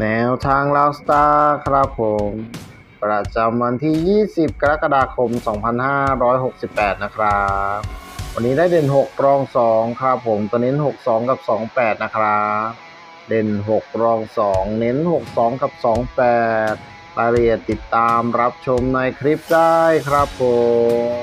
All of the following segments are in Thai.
แนวทางลาวสตาร์ครับผม ประจำวันที่ 20 กรกฎาคม 2568 นะครับ วันนี้ได้เด่น 6 รอง 2 ครับผม ตัวเน้น 62 กับ 28 นะครับ เด่น 6 รอง 2 เน้น 62 กับ 28 รายละเอียดติดตามรับชมในคลิปได้ครับผม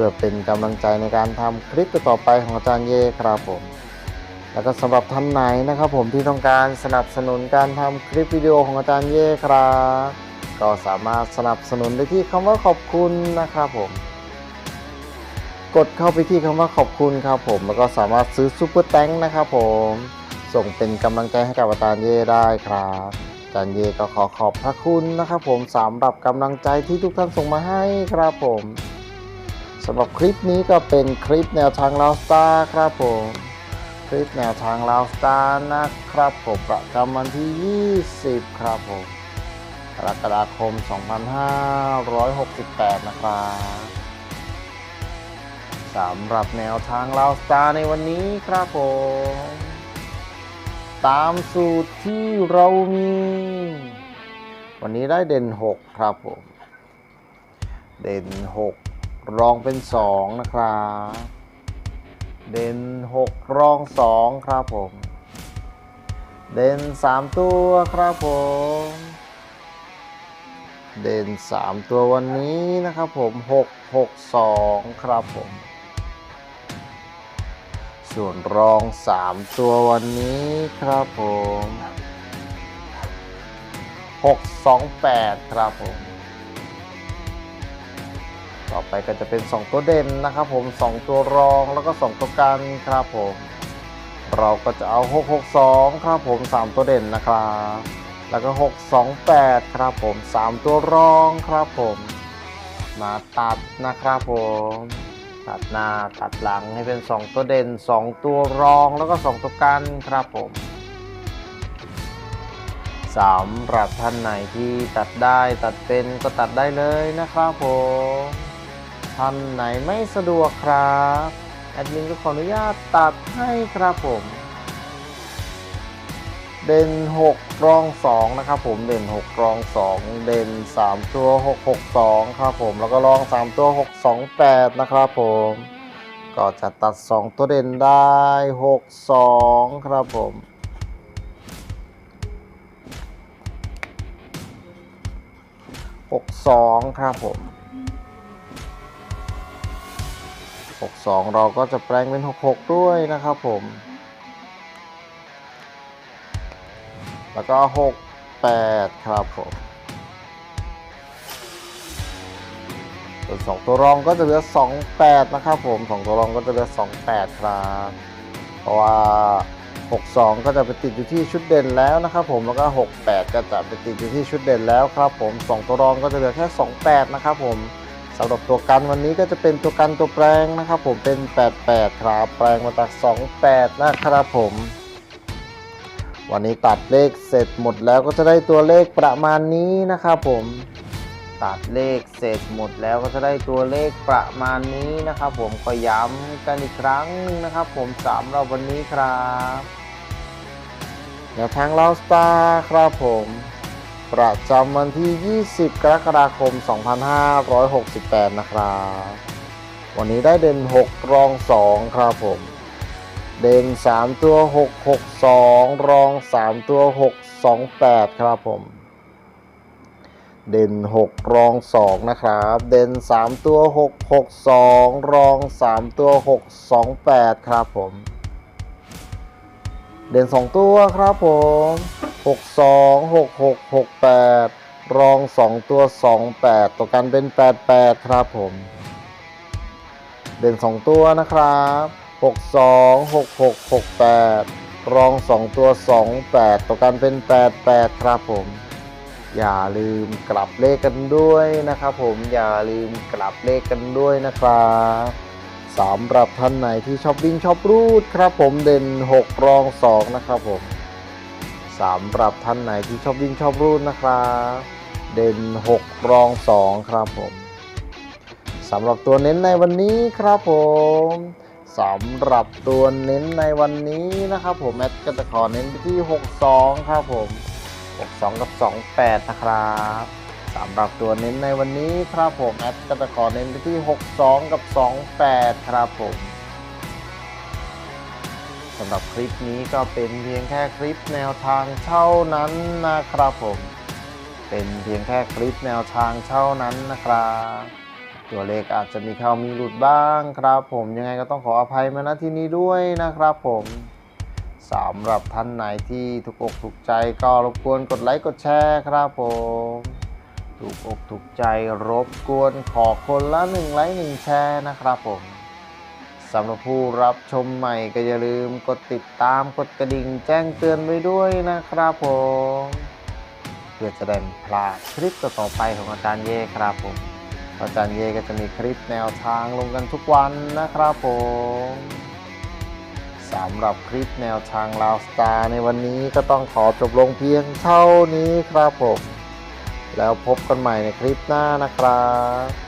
พื่อเป็นกำลังใจในการทำคลิปต่อไปของอาจารย์เย่ครับผม แล้วก็สำหรับท่านไหนนะครับผมที่ต้องการสนับสนุนการทำคลิปวิดีโอของอาจารย์เย่ครับก็สามารถสนับสนุนได้ที่คำว่าขอบคุณนะครับผม กดเข้าไปที่คำว่าขอบคุณครับผม แล้วก็สามารถซื้อซูเปอร์แตงนะครับผม ส่งเป็นกำลังใจให้กับอาจารย์เย่ได้ครับอาจารย์เย่ก็ขอขอบพระคุณนะครับผมสำหรับกำลังใจที่ทุกท่านส่งมาให้ครับผม สำหรับคลิปนี้ก็เป็นคลิปแนวทางลาวสตาร์ครับผมคลิปแนวทางลาวสตาร์นะครับผมประจำวันที่ 20 ครับผมกรกฎาคม 2568 นะครับสำหรับแนวทางลาวสตาร์ในวันนี้ครับผมตามสูตรที่เรามี วันนี้ได้เด่น 6 ครับผม เด่น 6 รองเป็น 2 นะครับ เด่น 6 รอง 2 ครับผม เด่น 3 ตัวครับผม เด่น 3 ตัววันนี้นะครับผม 6 6 2 ครับผม ส่วนรอง 3 ตัววันนี้ครับผม 6 2 8 ครับผม ต่อไปก็จะเป็น 2 ตัวเด่นนะครับผม 2 ตัวรองแล้วก็ 2 ตัวกันครับผม เราก็จะเอา 662 ครับผม 3 ตัวเด่นนะครับ แล้วก็ 628 ครับผม 3 ตัวรองครับผม มาตัดนะครับผม ตัดหน้าตัดหลังให้เป็น 2 ตัวเด่น 2 ตัวรองแล้วก็ 2 ตัวกันครับผมสำหรับท่านไหนที่ตัดได้ตัดเป็นก็ตัดได้เลยนะครับผม ท่านไหนไม่สะดวกครับแอดมินก็ขออนุญาตตัดให้ครับผมเด่น6 รอง 2 นะครับผมเด่น 6 รอง 2 เด่น 3 ตัว 6 6 2 ครับผมแล้วก็รอง 3 ตัว 6 2 8 นะครับผม ก็จะตัด 2 ตัวเด่นได้ 6 2 ครับผม 6 2 ครับผม 62 เราก็จะแปลงเป็น 66 ด้วยนะครับผม แล้วก็ 68 ครับผมส่วน2ตัวรองก็จะเหลือ 28 นะครับผม 2 ตัวรองก็จะเหลือ 28 ครับ เพราะว่า 62 ก็จะไปติดอยู่ที่ชุดเด่นแล้วนะครับผม แล้วก็ 68 ก็จะไปติดอยู่ที่ชุดเด่นแล้วครับผม 2 ตัวรองก็จะเหลือแค่ 28 นะครับผม สำหรับตัวกันวันนี้ก็จะเป็นตัวกันตัวแปลงนะครับผมเป็น 88 ครับ แปลงมาจาก28 นะครับผม วันนี้ตัดเลขเสร็จหมดแล้วก็จะได้ตัวเลขประมาณนี้นะครับผม ตัดเลขเสร็จหมดแล้วก็จะได้ตัวเลขประมาณนี้นะครับผมก็ย้ำกันอีกครั้งหนึงนะครับผมสามเราวันนี้ครับแนวทางเราสตาร์ครับผม ประจำวันที่ 20 กรกฎาคม 2568 นะครับ วันนี้ได้เด่น 6 รอง 2 ครับผม เด่น 3 ตัว 6 6 2 รอง 3 ตัว 6 2 8 ครับผม เด่น 6 รอง 2 นะครับ เด่น 3 ตัว 6 6 2 รอง 3 ตัว 6 2 8 ครับผม เด่น 2 ตัวครับผม 6 2 6 6 6 8 รอง 2 ตัว 2 8 ตัวกันเป็น 8 8 ครับผม เด่น 2 ตัวนะครับ 6 2 6 6 6 8 รอง 2 ตัว 2 8 ตัวกันเป็น 8 8 ครับผม อย่าลืมกลับเลขกันด้วยนะครับผม อย่าลืมกลับเลขกันด้วยนะครับสำหรับท่านไหนที่ชอบวิ่งชอบรูดครับผมเด่น 6 รอง 2 นะครับผม สำหรับท่านไหนที่ชอบวิ่งชอบรูดนะครับ เด่น 6 รอง 2 ครับผมสำหรับตัวเน้นในวันนี้ครับผมสำหรับตัวเน้นในวันนี้นะครับผมแอดก็จะขอเน้นไปที่ 62 ครับผม 62 กับ 28 นะครับสำหรับตัวเน้นในวันนี้ครับผมแอดก็จะขอเน้นไปที่ 62 กับ 28 ครับผม สำหรับคลิปนี้ก็เป็นเพียงแค่คลิปแนวทางเท่านั้นนะครับผม เป็นเพียงแค่คลิปแนวทางเท่านั้นนะครับ ตัวเลขอาจจะมีเข้ามีหลุดบ้างครับผมยังไงก็ต้องขออภัยมาณที่นี้ด้วยนะครับผมสำหรับท่านไหนที่ถูกอกถูกใจก็รบกวนกดไลค์กดแชร์ครับผม ถูกอกถูกใจรบกวนขอคนละหนึ่งไลค์หนึ่งแชร์นะครับผม สำหรับผู้รับชมใหม่ก็อย่าลืมกดติดตามกดกระดิ่งแจ้งเตือนไว้ด้วยนะครับผมเพื่อจะได้ไม่พลาดคลิปต่อๆไปของอาจารย์เย่ครับผม อาจารย์เย่ก็จะมีคลิปแนวทางลงกันทุกวันนะครับผมสำหรับคลิปแนวทางลาวสตาร์ในวันนี้ก็ต้องขอจบลงเพียงเท่านี้ครับผม แล้วพบกันใหม่ในคลิปหน้านะครับ